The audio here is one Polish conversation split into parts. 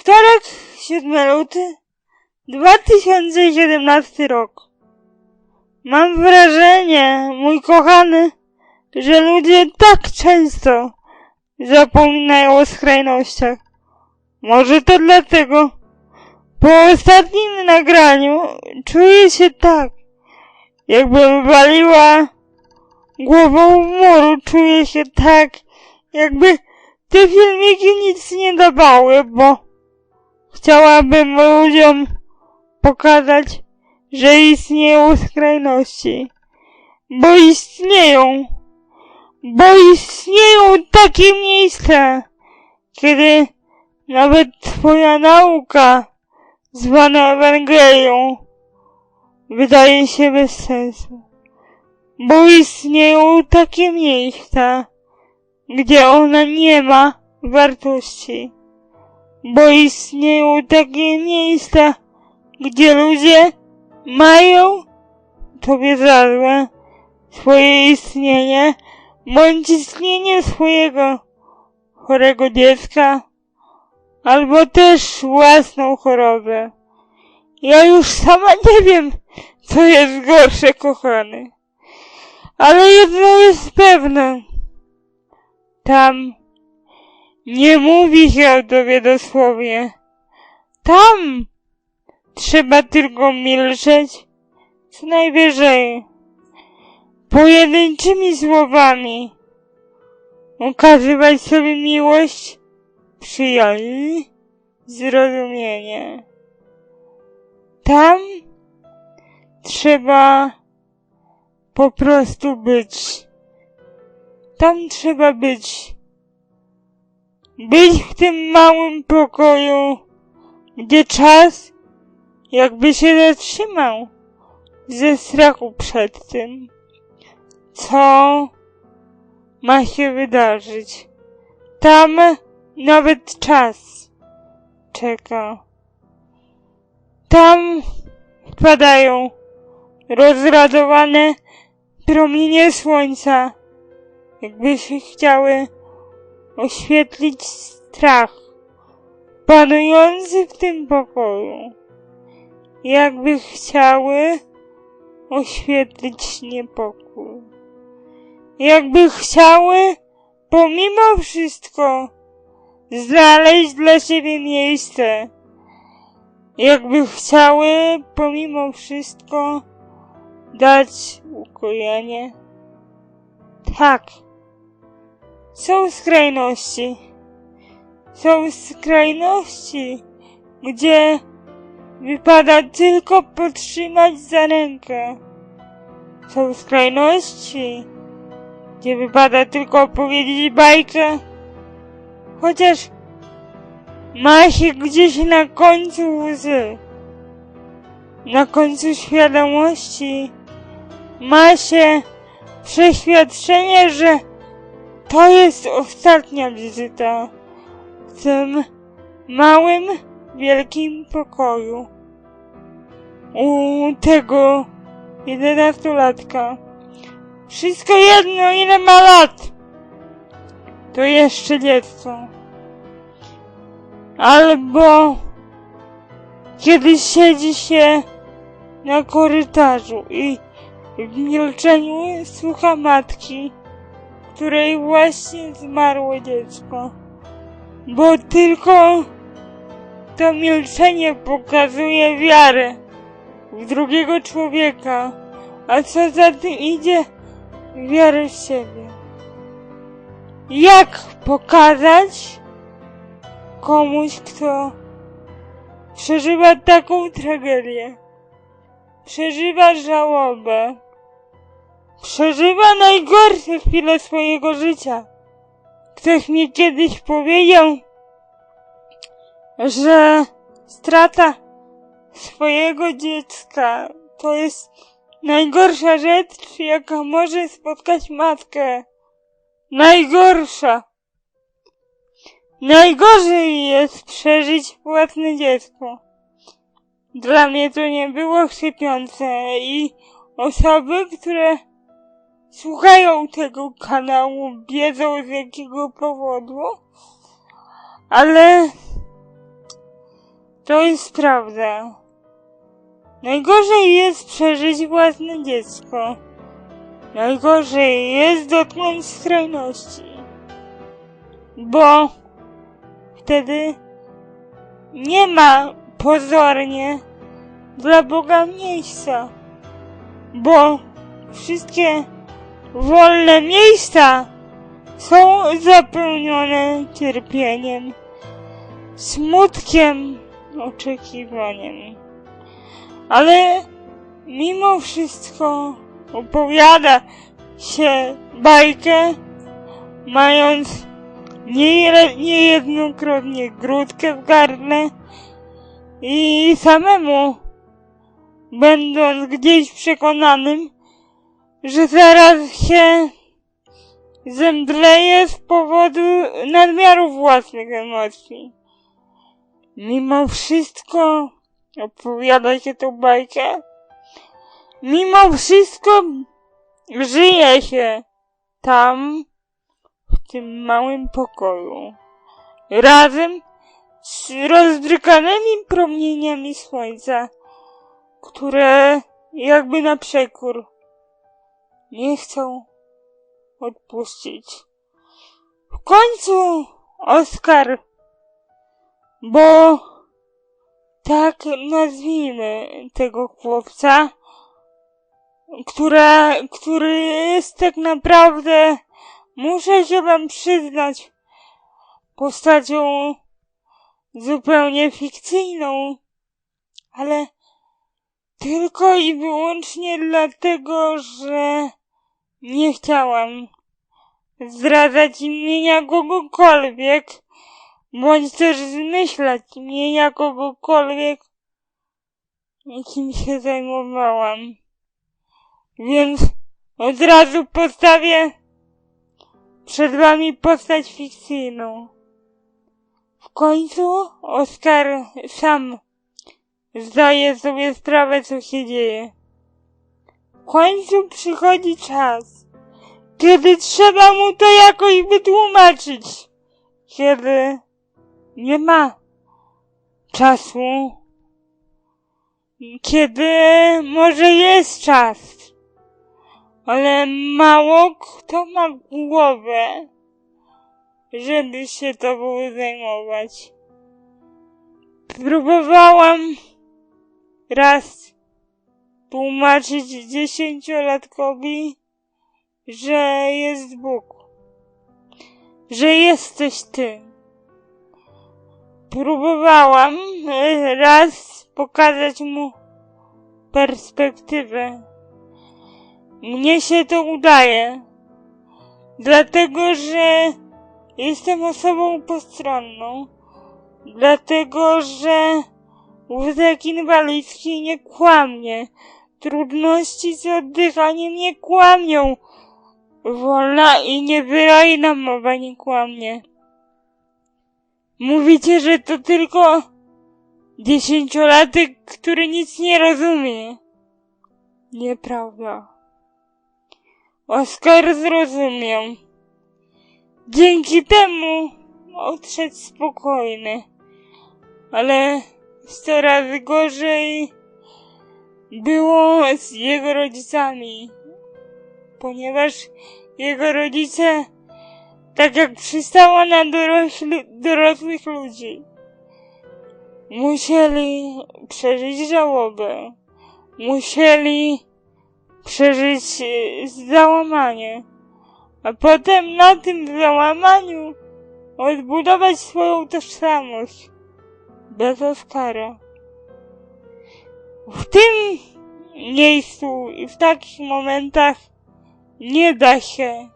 Wtorek, 7 luty, 2017 rok. Mam wrażenie, mój kochany, że ludzie tak często zapominają o skrajnościach. Może to dlatego. Po ostatnim nagraniu czuję się tak, jakbym waliła głową w muru. Czuję się tak, jakby te filmiki nic nie dawały, bo chciałabym ludziom pokazać, że istnieją skrajności. Bo istnieją. Bo istnieją takie miejsca, kiedy nawet twoja nauka, zwana Ewangelią, wydaje się bez sensu. Bo istnieją takie miejsca, gdzie ona nie ma wartości. Bo istnieją takie miejsca, gdzie ludzie mają tobie za złe swoje istnienie, bądź istnienie swojego chorego dziecka, albo też własną chorobę. Ja już sama nie wiem, co jest gorsze, kochany. Ale jedno jest pewne. Tam nie mówi się o tobie dosłownie. Tam trzeba tylko milczeć, co najwyżej pojedynczymi słowami okazywać sobie miłość, przyjaźń, zrozumienie. Tam trzeba po prostu być. Tam trzeba być. Być w tym małym pokoju, gdzie czas jakby się zatrzymał ze strachu przed tym, co ma się wydarzyć. Tam nawet czas czeka. Tam wpadają rozradowane promienie słońca, jakby się chciały oświetlić strach panujący w tym pokoju. Jakby chciały oświetlić niepokój. Jakby chciały pomimo wszystko znaleźć dla siebie miejsce. Jakby chciały pomimo wszystko dać ukojenie. Tak. Są skrajności. Są skrajności, gdzie wypada tylko podtrzymać za rękę. Są skrajności, gdzie wypada tylko opowiedzieć bajkę, chociaż ma się gdzieś na końcu łzy, na końcu świadomości, ma się przeświadczenie, że to jest ostatnia wizyta w tym małym, wielkim pokoju u tego jedenastolatka. Wszystko jedno, ile ma lat. To jeszcze dziecko. Albo kiedy siedzi się na korytarzu i w milczeniu słucha matki, której właśnie zmarło dziecko. Bo tylko to milczenie pokazuje wiarę w drugiego człowieka, a co za tym idzie, wiarę w siebie. Jak pokazać komuś, kto przeżywa taką tragedię, przeżywa żałobę, przeżywa najgorsze chwile swojego życia. Ktoś mi kiedyś powiedział, że strata swojego dziecka to jest najgorsza rzecz, jaka może spotkać matkę. Najgorsza. Najgorzej jest przeżyć własne dziecko. Dla mnie to nie było chsypiące i osoby, które słuchają tego kanału, wiedzą z jakiego powodu, ale To jest prawda. Najgorzej jest przeżyć własne dziecko. Najgorzej jest dotknąć skrajności. Bo wtedy nie ma pozornie dla Boga miejsca. Bo wszystkie wolne miejsca są zapełnione cierpieniem, smutkiem, oczekiwaniem. Ale mimo wszystko opowiada się bajkę, mając nie, niejednokrotnie grudkę w gardle i samemu będąc gdzieś przekonanym, że zaraz się zemdleje z powodu nadmiaru własnych emocji. Mimo wszystko opowiada się tą bajkę. Mimo wszystko żyje się tam, w tym małym pokoju. Razem z rozdrykanymi promieniami słońca, które jakby na przekór nie chcą odpuścić. W końcu Oskar, bo tak nazwijmy tego chłopca, która, który jest tak naprawdę, muszę się wam przyznać, postacią zupełnie fikcyjną, ale tylko i wyłącznie dlatego, że nie chciałam zdradzać imienia kogokolwiek, bądź też zmyślać imienia kogokolwiek, jakim się zajmowałam. Więc od razu postawię przed wami postać fikcyjną. W końcu Oskar sam zdaje sobie sprawę, co się dzieje. Końcu przychodzi czas, kiedy trzeba mu to jakoś wytłumaczyć. Kiedy nie ma czasu. Kiedy może jest czas. Ale mało kto ma głowę, żeby się tobą zajmować. Próbowałam raz tłumaczyć dziesięciolatkowi, że jest Bóg, że jesteś ty. Próbowałam raz pokazać mu perspektywę. Mnie się to udaje, dlatego że jestem osobą postronną, dlatego że wózek inwalidzki nie kłamie, trudności z oddychaniem nie kłamią, wolna i niewyrajna mowa nie kłamie. Mówicie, że to tylko dziesięciolatek, który nic nie rozumie. Nieprawda. Oskar zrozumiał. Dzięki temu odszedł spokojny. Ale sto razy gorzej było z jego rodzicami. Ponieważ jego rodzice, tak jak przystało na dorośli, dorosłych ludzi, musieli przeżyć żałobę. Musieli przeżyć e, załamanie. A potem na tym załamaniu odbudować swoją tożsamość. Bez Oskara. W tym miejscu i w takich momentach nie da się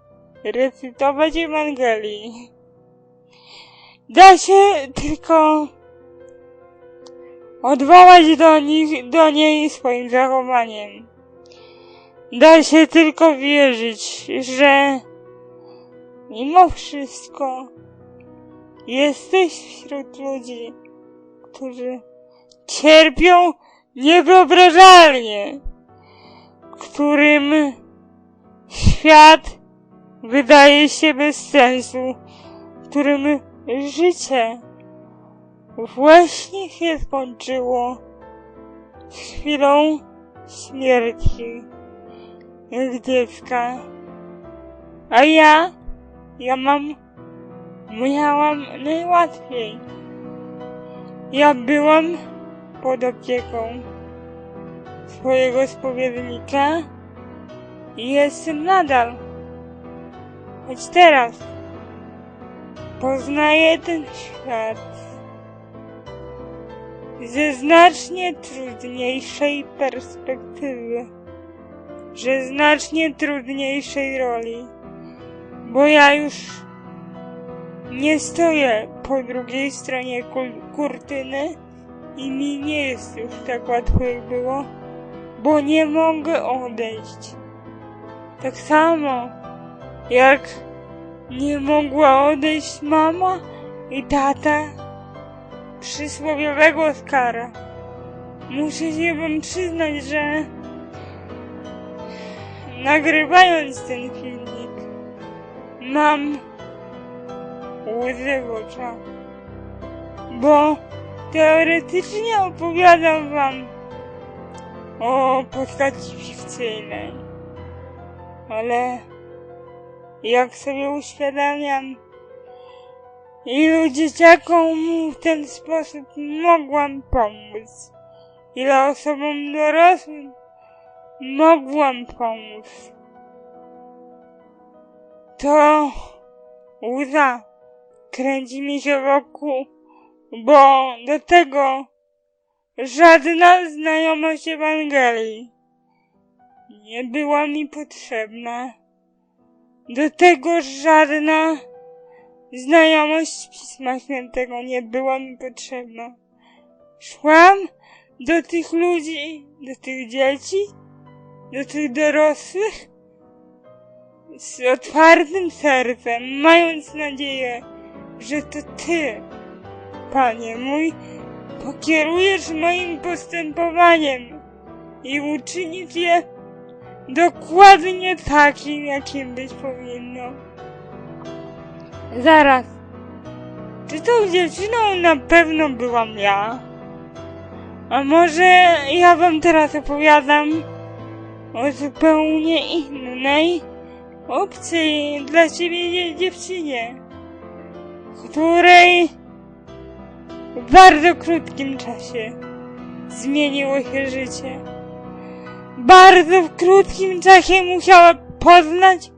recytować Ewangelii. Da się tylko odwołać do nich, do niej swoim zachowaniem. Da się tylko wierzyć, że mimo wszystko jesteś wśród ludzi, którzy cierpią niewyobrażalnie, którym świat wydaje się bez sensu, którym życie właśnie się skończyło z chwilą śmierci ich dziecka. A ja, ja mam, miałam najłatwiej. Ja byłam pod opieką swojego spowiednika i jestem nadal. Choć teraz poznaję ten świat ze znacznie trudniejszej perspektywy, że znacznie trudniejszej roli, bo ja już nie stoję po drugiej stronie kurtyny i mi nie jest już tak łatwo jak było, bo nie mogę odejść. Tak samo jak nie mogła odejść mama i tata przysłowiowego Oskara. Muszę się wam przyznać, że nagrywając ten filmik mam łzy w oczach, bo teoretycznie opowiadam wam o postaci fikcyjnej, ale jak sobie uświadamiam, ilu dzieciakom w ten sposób mogłam pomóc, ile osobom dorosłym mogłam pomóc, to łza kręci mi się wokół, bo do tego żadna znajomość Ewangelii nie była mi potrzebna. Do tego żadna znajomość Pisma Świętego nie była mi potrzebna. Szłam do tych ludzi, do tych dzieci, do tych dorosłych z otwartym sercem, mając nadzieję, że to Ty, Panie mój, pokierujesz moim postępowaniem i uczynisz je dokładnie takim, jakim być powinno. Zaraz. Czy tą dziewczyną na pewno byłam ja? A może ja wam teraz opowiadam o zupełnie innej, obcej dla ciebie dzie- dziewczynie, której w bardzo krótkim czasie zmieniło się życie. Bardzo w krótkim czasie musiała poznać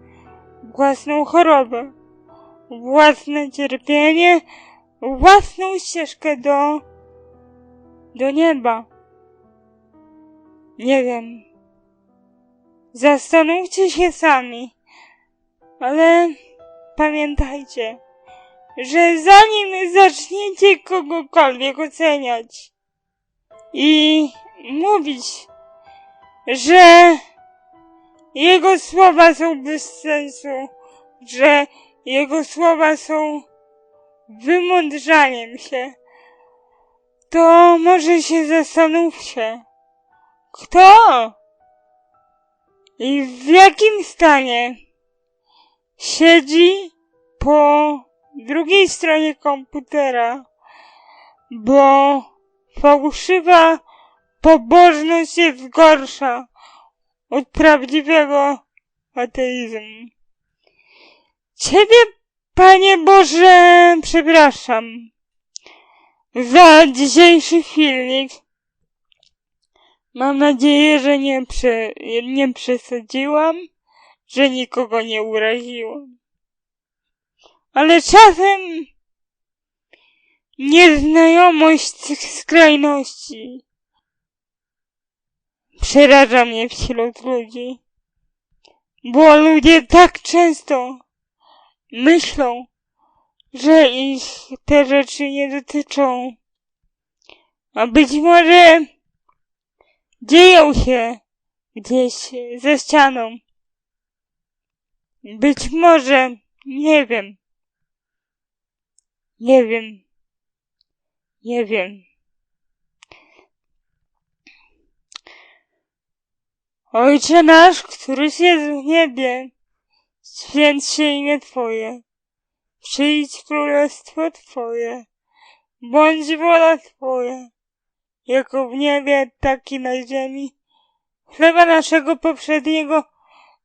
własną chorobę, własne cierpienie, własną ścieżkę do, do nieba. Nie wiem. Zastanówcie się sami, ale pamiętajcie, że zanim zaczniecie kogokolwiek oceniać i mówić, że jego słowa są bez sensu, że jego słowa są wymądrzaniem się, to może się zastanówcie, kto i w jakim stanie siedzi po drugiej stronie komputera, bo fałszywa pobożność jest gorsza od prawdziwego ateizmu. Ciebie, Panie Boże, przepraszam za dzisiejszy filmik. Mam nadzieję, że nie, prze, nie przesadziłam, że nikogo nie uraziłam. Ale czasem nieznajomość tych skrajności przeraża mnie wśród ludzi. Bo ludzie tak często myślą, że ich te rzeczy nie dotyczą. A być może dzieją się gdzieś ze ścianą. Być może, nie wiem. Nie wiem. Nie wiem. Ojcze nasz, któryś jest w niebie, święć się imię Twoje. Przyjdź królestwo Twoje. bądź wola Twoja, jako w niebie, tak i na ziemi. Chleba naszego poprzedniego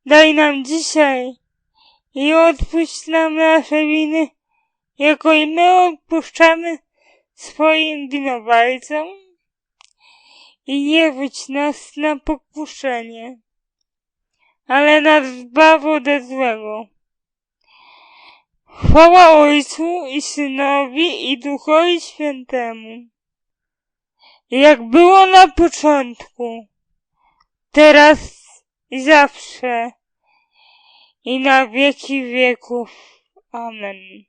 daj nam dzisiaj i odpuść nam nasze winy, jako i my odpuszczamy swoim winowajcom. I nie wódź nas na pokuszenie, ale nas zbaw ode złego. Chwała Ojcu i Synowi i Duchowi Świętemu, jak było na początku, teraz i zawsze, i na wieki wieków. Amen.